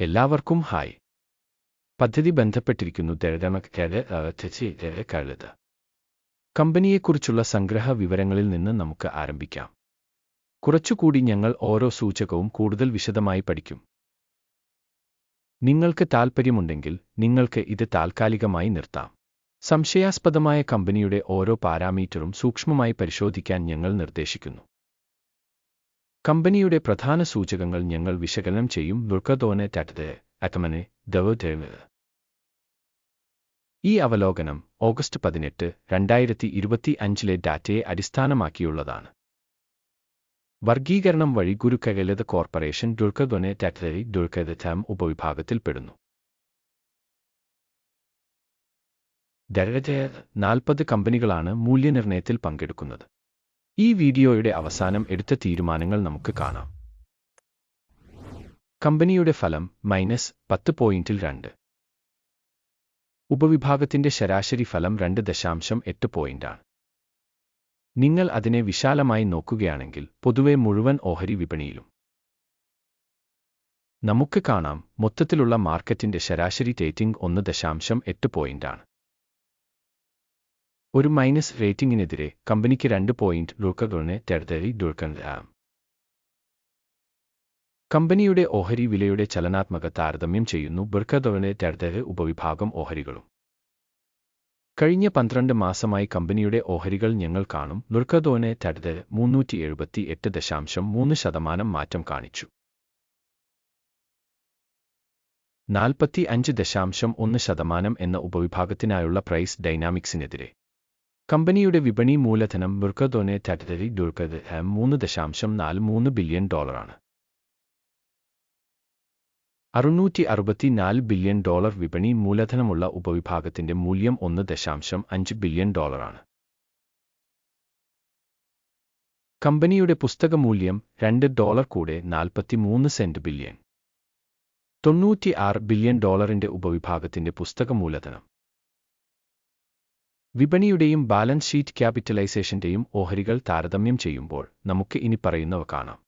എല്ലാവർക്കും ഹായ്. പദ്ധതി ബന്ധപ്പെട്ടിരിക്കുന്നു കഴുത കമ്പനിയെക്കുറിച്ചുള്ള സംഗ്രഹ വിവരങ്ങളിൽ നിന്ന് നമുക്ക് ആരംഭിക്കാം. കുറച്ചുകൂടി ഞങ്ങൾ ഓരോ സൂചകവും കൂടുതൽ വിശദമായി പഠിക്കും. നിങ്ങൾക്ക് താൽപ്പര്യമുണ്ടെങ്കിൽ നിങ്ങൾക്ക് ഇത് താൽക്കാലികമായി നിർത്താം. സംശയാസ്പദമായ കമ്പനിയുടെ ഓരോ പാരാമീറ്ററും സൂക്ഷ്മമായി പരിശോധിക്കാൻ ഞങ്ങൾ നിർദ്ദേശിക്കുന്നു. കമ്പനിയുടെ പ്രധാന സൂചകങ്ങൾ ഞങ്ങൾ വിശകലനം ചെയ്യും. ദുർഗതോനെ ടാറ്റത് അക്കമനെ ദവ ഈ അവലോകനം ഓഗസ്റ്റ് പതിനെട്ട് രണ്ടായിരത്തി ഇരുപത്തി അഞ്ചിലെ ഡാറ്റയെ അടിസ്ഥാനമാക്കിയുള്ളതാണ്. വർഗീകരണം വഴി ഗുരുക്കകലത കോർപ്പറേഷൻ ദുർഗധൊനെ ടാറ്ററി ദുർഗതം ഉപവിഭാഗത്തിൽപ്പെടുന്നു. ദരജയ നാൽപ്പത് കമ്പനികളാണ് മൂല്യനിർണയത്തിൽ പങ്കെടുക്കുന്നത്. ഈ വീഡിയോയുടെ അവസാനം എടുത്ത തീരുമാനങ്ങൾ നമുക്ക് കാണാം. കമ്പനിയുടെ ഫലം മൈനസ് പത്ത് പോയിന്റിൽ രണ്ട്. ഉപവിഭാഗത്തിന്റെ ശരാശരി ഫലം രണ്ട് ദശാംശം എട്ട് പോയിന്റാണ്. നിങ്ങൾ അതിനെ വിശാലമായി നോക്കുകയാണെങ്കിൽ പൊതുവെ മുഴുവൻ ഓഹരി വിപണിയിലും. നമുക്ക് കാണാം മൊത്തത്തിലുള്ള മാർക്കറ്റിന്റെ ശരാശരി റേറ്റിംഗ് ഒന്ന് ദശാംശം എട്ട് പോയിന്റാണ്. ഒരു മൈനസ് റേറ്റിംഗിനെതിരെ കമ്പനിക്ക് രണ്ട് പോയിന്റ് ദുർക്കകളെ തെരതരി ദുർക്കൻ കമ്പനിയുടെ ഓഹരി വിലയുടെ ചലനാത്മക താരതമ്യം ചെയ്യുന്നു ബിർക്കതോനെ തെരതര് ഉപവിഭാഗം ഓഹരികളും. കഴിഞ്ഞ പന്ത്രണ്ട് മാസമായി കമ്പനിയുടെ ഓഹരികൾ ഞങ്ങൾ കാണും ബിർക്കതോനെ തെരതര് മുന്നൂറ്റി എഴുപത്തി എട്ട് ദശാംശം മൂന്ന് ശതമാനം മാറ്റം കാണിച്ചു. നാൽപ്പത്തി അഞ്ച് ദശാംശം ഒന്ന് ശതമാനം എന്ന ഉപവിഭാഗത്തിനായുള്ള പ്രൈസ് ഡൈനാമിക്സിനെതിരെ കമ്പനിയുടെ വിപണി മൂലധനം ബിർക്കതോനെ ടാറ്ററി ഡുർക്കത് മൂന്ന് ദശാംശം നാല് മൂന്ന് ബില്യൺ ഡോളറാണ്. അറുന്നൂറ്റി അറുപത്തിനാല് ബില്യൺ ഡോളർ വിപണി മൂലധനമുള്ള ഉപവിഭാഗത്തിന്റെ മൂല്യം ഒന്ന് ദശാംശം അഞ്ച് ബില്യൺ ഡോളറാണ്. കമ്പനിയുടെ പുസ്തക മൂല്യം രണ്ട് ഡോളർ കൂടെ നാൽപ്പത്തിമൂന്ന് സെന്റ് ബില്യൺ. തൊണ്ണൂറ്റി ആറ് ബില്യൺ ഡോളറിന്റെ ഉപവിഭാഗത്തിന്റെ പുസ്തക മൂലധനം. വിപണിയുടെയും ബാലൻസ് ഷീറ്റ് ക്യാപിറ്റലൈസേഷന്റെയും ഓഹരികൾ താരതമ്യം ചെയ്യുമ്പോൾ നമുക്ക് ഇനി പറയുന്നവ കാണാം.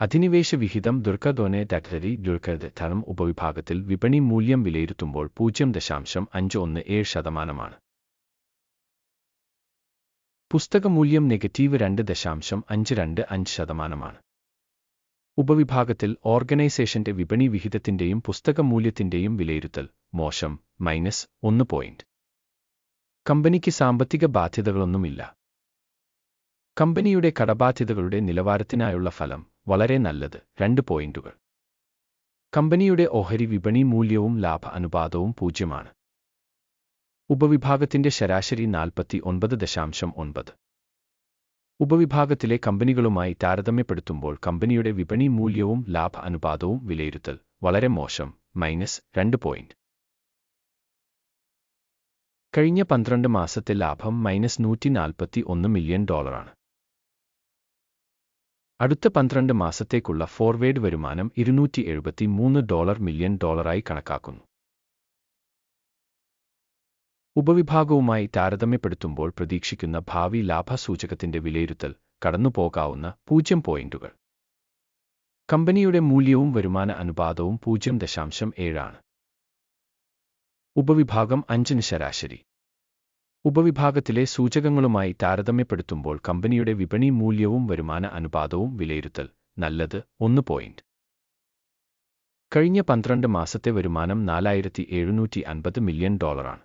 അധിനിവേശ വിഹിതം ദുർഗധോനെ ഡക്ടറി ദുർഗത് ധനം ഉപവിഭാഗത്തിൽ വിപണി മൂല്യം വിലയിരുത്തുമ്പോൾ പൂജ്യം ദശാംശം അഞ്ച് ഒന്ന് ഏഴ് ശതമാനമാണ്. പുസ്തക മൂല്യം നെഗറ്റീവ് രണ്ട് ദശാംശം അഞ്ച് രണ്ട് അഞ്ച് ശതമാനമാണ്. ഉപവിഭാഗത്തിൽ ഓർഗനൈസേഷന്റെ വിപണി വിഹിതത്തിന്റെയും പുസ്തക മൂല്യത്തിന്റെയും വിലയിരുത്തൽ മോശം മൈനസ് ഒന്ന് പോയിന്റ്. കമ്പനിക്ക് സാമ്പത്തിക ബാധ്യതകളൊന്നുമില്ല. കമ്പനിയുടെ കടബാധ്യതകളുടെ നിലവാരത്തിനായുള്ള ഫലം വളരെ നല്ലത് രണ്ട് പോയിന്റുകൾ. കമ്പനിയുടെ ഓഹരി വിപണി മൂല്യവും ലാഭ അനുപാതവും പൂജ്യമാണ്. ഉപവിഭാഗത്തിന്റെ ശരാശരി നാൽപ്പത്തി ഒൻപത് ദശാംശം ഒൻപത്. ഉപവിഭാഗത്തിലെ കമ്പനികളുമായി താരതമ്യപ്പെടുത്തുമ്പോൾ കമ്പനിയുടെ വിപണി മൂല്യവും ലാഭ അനുപാതവും വിലയിരുത്തൽ വളരെ മോശം മൈനസ് രണ്ട് പോയിന്റ്. കഴിഞ്ഞ പന്ത്രണ്ട് മാസത്തെ ലാഭം മൈനസ് നൂറ്റി നാൽപ്പത്തി ഒന്ന് മില്യൺ ഡോളറാണ്. അടുത്ത പന്ത്രണ്ട് മാസത്തേക്കുള്ള ഫോർവേഡ് വരുമാനം ഇരുന്നൂറ്റി എഴുപത്തി മൂന്ന് ഡോളർ മില്യൺ ഡോളറായി കണക്കാക്കുന്നു. ഉപവിഭാഗവുമായി താരതമ്യപ്പെടുത്തുമ്പോൾ പ്രതീക്ഷിക്കുന്ന ഭാവി ലാഭസൂചകത്തിന്റെ വിലയിരുത്തൽ കടന്നുപോകാവുന്ന പൂജ്യം പോയിന്റുകൾ. കമ്പനിയുടെ മൂല്യവും വരുമാന അനുപാതവും പൂജ്യം ദശാംശം ഏഴാണ് ഉപവിഭാഗം അഞ്ചിന് ശരാശരി. ഉപവിഭാഗത്തിലെ സൂചകങ്ങളുമായി താരതമ്യപ്പെടുത്തുമ്പോൾ കമ്പനിയുടെ വിപണി മൂല്യവും വരുമാന അനുപാതവും വിലയിരുത്തൽ നല്ലത് ഒന്ന് പോയിന്റ് കഴിഞ്ഞ പന്ത്രണ്ട് മാസത്തെ വരുമാനം നാലായിരത്തി എഴുന്നൂറ്റി അൻപത് മില്യൺ ഡോളറാണ്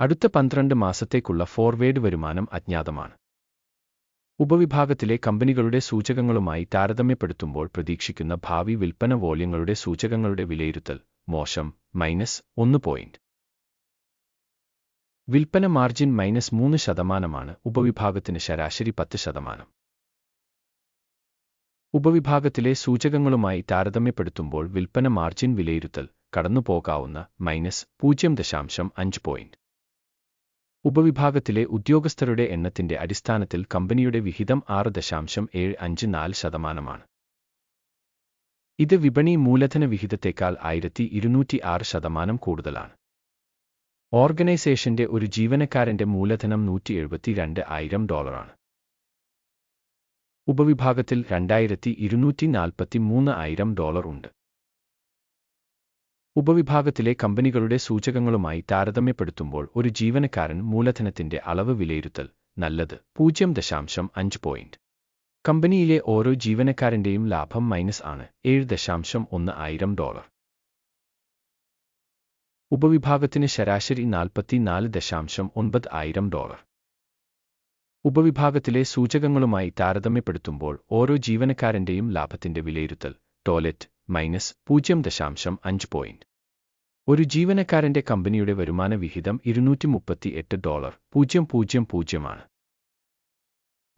അടുത്ത പന്ത്രണ്ട് മാസത്തേക്കുള്ള ഫോർവേഡ് വരുമാനം അജ്ഞാതമാണ്. ഉപവിഭാഗത്തിലെ കമ്പനികളുടെ സൂചകങ്ങളുമായി താരതമ്യപ്പെടുത്തുമ്പോൾ പ്രതീക്ഷിക്കുന്ന ഭാവി വിൽപ്പന വോള്യങ്ങളുടെ സൂചകങ്ങളുടെ വിലയിരുത്തൽ മോശം മൈനസ് ഒന്ന് പോയിന്റ് വിൽപ്പന മാർജിൻ മൈനസ് മൂന്ന് ശതമാനമാണ് ഉപവിഭാഗത്തിന് ശരാശരി പത്ത് ശതമാനം. ഉപവിഭാഗത്തിലെ സൂചകങ്ങളുമായി താരതമ്യപ്പെടുത്തുമ്പോൾ വിൽപ്പന മാർജിൻ വിലയിരുത്തൽ കടന്നുപോകാവുന്ന മൈനസ് പൂജ്യം ദശാംശം അഞ്ച് പോയിന്റ് ഉപവിഭാഗത്തിലെ ഉദ്യോഗസ്ഥരുടെ എണ്ണത്തിന്റെ അടിസ്ഥാനത്തിൽ കമ്പനിയുടെ വിഹിതം ആറ് ദശാംശം ഏഴ് അഞ്ച് നാല് ശതമാനമാണ്. ഇത് വിപണി മൂലധന വിഹിതത്തേക്കാൾ ആയിരത്തി ഇരുന്നൂറ്റി ആറ് ശതമാനം കൂടുതലാണ്. ഓർഗനൈസേഷന്റെ ഒരു ജീവനക്കാരന്റെ മൂലധനം നൂറ്റി എഴുപത്തിരണ്ട് ആയിരം ഡോളറാണ്. ഉപവിഭാഗത്തിൽ രണ്ടായിരത്തി ഇരുന്നൂറ്റി നാൽപ്പത്തി മൂന്ന് ആയിരം ഡോളർ ഉണ്ട്. ഉപവിഭാഗത്തിലെ കമ്പനികളുടെ സൂചകങ്ങളുമായി താരതമ്യപ്പെടുത്തുമ്പോൾ ഒരു ജീവനക്കാരൻ മൂലധനത്തിന്റെ അളവ് വിലയിരുത്തൽ നല്ലത് പൂജ്യം ദശാംശം അഞ്ച് പോയിന്റ്. കമ്പനിയിലെ ഓരോ ജീവനക്കാരന്റെയും ലാഭം മൈനസ് ആണ്. ഏഴ് ദശാംശം ഒന്ന് ആയിരം ഡോളർ. ഉപവിഭാഗത്തിന് ശരാശരി നാൽപ്പത്തിനാല് ദശാംശം ഒൻപത് ആയിരം ഡോളർ. ഉപവിഭാഗത്തിലെ സൂചകങ്ങളുമായി താരതമ്യപ്പെടുത്തുമ്പോൾ ഓരോ ജീവനക്കാരന്റെയും ലാഭത്തിന്റെ വിലയിരുത്തൽ ടോയ്ലറ്റ് മൈനസ് പൂജ്യം ദശാംശം അഞ്ച് പോയിന്റ്. ഒരു ജീവനക്കാരന്റെ കമ്പനിയുടെ വരുമാന വിഹിതം ഇരുന്നൂറ്റി മുപ്പത്തി എട്ട് ഡോളർ പൂജ്യം പൂജ്യം പൂജ്യമാണ്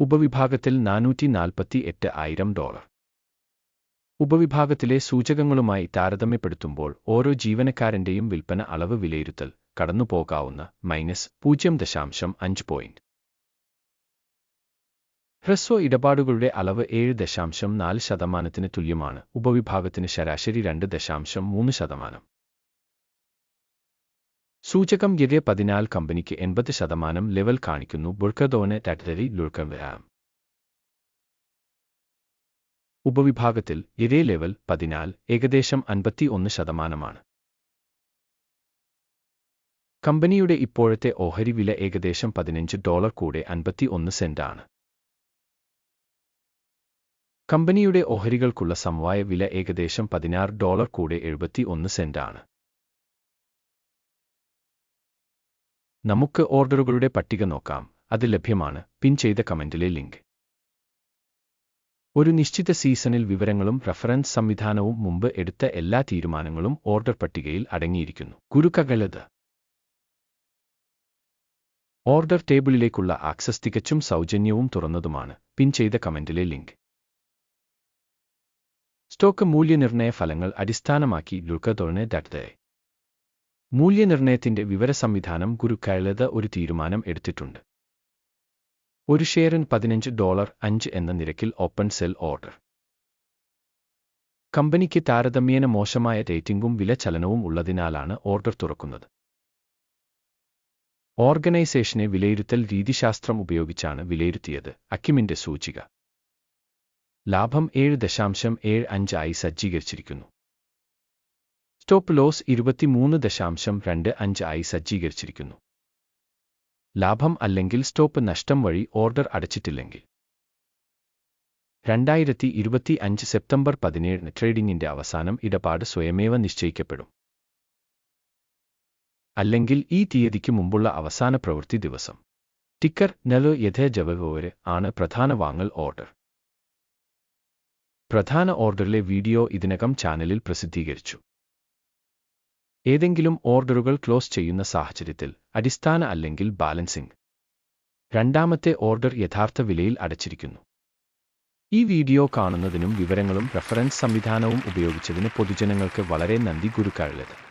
ഉപവിഭാഗത്തിൽ നാനൂറ്റി നാൽപ്പത്തി എട്ട് ആയിരം ഡോളർ. ഉപവിഭാഗത്തിലെ സൂചകങ്ങളുമായി താരതമ്യപ്പെടുത്തുമ്പോൾ ഓരോ ജീവനക്കാരന്റെയും വിൽപ്പന അളവ് വിലയിരുത്തൽ കടന്നുപോകാവുന്ന മൈനസ് പൂജ്യം ദശാംശം അഞ്ച് പോയിന്റ് ഹ്രസ്വ ഇടപാടുകളുടെ അളവ് ഏഴ് ദശാംശം നാല് ശതമാനത്തിന് തുല്യമാണ്. ഉപവിഭാഗത്തിന് ശരാശരി രണ്ട് ദശാംശം മൂന്ന് ശതമാനം. സൂചകം ഗിരെ പതിനാല് കമ്പനിക്ക് എൺപത് ശതമാനം ലെവൽ കാണിക്കുന്നു. ബുൾക്കതോന് ടാറ്ററി ലുൾക്കവരാം ഉപവിഭാഗത്തിൽ ഇരേ ലെവൽ പതിനാല് ഏകദേശം അൻപത്തി ഒന്ന് ശതമാനമാണ്. കമ്പനിയുടെ ഇപ്പോഴത്തെ ഓഹരി വില ഏകദേശം പതിനഞ്ച് ഡോളർ കൂടെ അൻപത്തി ഒന്ന് സെന്റാണ് കമ്പനിയുടെ ഓഹരികൾക്കുള്ള സമവായ വില ഏകദേശം പതിനാറ് ഡോളർ കൂടെ എഴുപത്തി ഒന്ന് സെന്റാണ് നമുക്ക് ഓർഡറുകളുടെ പട്ടിക നോക്കാം. അത് ലഭ്യമാണ്. പിൻ ചെയ്ത കമന്റിലെ ലിങ്ക്. ഒരു നിശ്ചിത സീസണിൽ വിവരങ്ങളും റഫറൻസ് സംവിധാനവും മുമ്പ് എടുത്ത എല്ലാ തീരുമാനങ്ങളും ഓർഡർ പട്ടികയിൽ അടങ്ങിയിരിക്കുന്നു. ഗുരുക്കകളത് ഓർഡർ ടേബിളിലേക്കുള്ള ആക്സസ് തികച്ചും സൗജന്യവും തുറന്നതുമാണ്. പിൻ ചെയ്ത കമന്റിലെ ലിങ്ക്. സ്റ്റോക്ക് മൂല്യനിർണയ ഫലങ്ങൾ അടിസ്ഥാനമാക്കി ലുക്കതൊഴിനെ ഡാറ്റയെ മൂല്യനിർണയത്തിന്റെ വിവര സംവിധാനം ഗുരുക്കഴലത ഒരു തീരുമാനം എടുത്തിട്ടുണ്ട്. ഒരു ഷെയറിന് പതിനഞ്ച് ഡോളർ അഞ്ച് എന്ന നിരക്കിൽ ഓപ്പൺ സെൽ ഓർഡർ. കമ്പനിക്ക് താരതമ്യേന മോശമായ റേറ്റിംഗും വില ചലനവും ഉള്ളതിനാലാണ് ഓർഡർ തുറക്കുന്നത്. ഓർഗനൈസേഷനെ വിലയിരുത്തൽ രീതിശാസ്ത്രം ഉപയോഗിച്ചാണ് വിലയിരുത്തിയത് അക്കിമിന്റെ സൂചിക. ലാഭം ഏഴ് ദശാംശം ഏഴ് അഞ്ചായി സജ്ജീകരിച്ചിരിക്കുന്നു. സ്റ്റോപ്പ് ലോസ് ഇരുപത്തിമൂന്ന് ദശാംശം രണ്ട് അഞ്ച് ആയി സജ്ജീകരിച്ചിരിക്കുന്നു. ലാഭം അല്ലെങ്കിൽ സ്റ്റോപ്പ് നഷ്ടം വഴി ഓർഡർ അടച്ചിട്ടില്ലെങ്കിൽ. രണ്ടായിരത്തി ഇരുപത്തി അഞ്ച് സെപ്റ്റംബർ പതിനേഴിന് ട്രേഡിംഗിന്റെ അവസാനം ഇടപാട് സ്വയമേവ നിശ്ചയിക്കപ്പെടും. അല്ലെങ്കിൽ ഈ തീയതിക്ക് മുമ്പുള്ള അവസാന പ്രവൃത്തി ദിവസം. ടിക്കർ നെലോ യഥേ ജവകോര് ആണ് പ്രധാന വാങ്ങൽ ഓർഡർ. പ്രധാന ഓർഡറിലെ വീഡിയോ ഇതിനകം ചാനലിൽ പ്രസിദ്ധീകരിച്ചു. ഏതെങ്കിലും ഓർഡറുകൾ ക്ലോസ് ചെയ്യുന്ന സാഹചര്യത്തിൽ അടിസ്ഥാന അല്ലെങ്കിൽ ബാലൻസിംഗ്. രണ്ടാമത്തെ ഓർഡർ യഥാർത്ഥ വിലയിൽ അടച്ചിരിക്കുന്നു. ഈ വീഡിയോ കാണുന്നതിനും വിവരങ്ങളും റഫറൻസ് സംവിധാനവും ഉപയോഗിച്ചതിന് പൊതുജനങ്ങൾക്ക് വളരെ നന്ദി ഗുരുക്കാഴുള്ളത്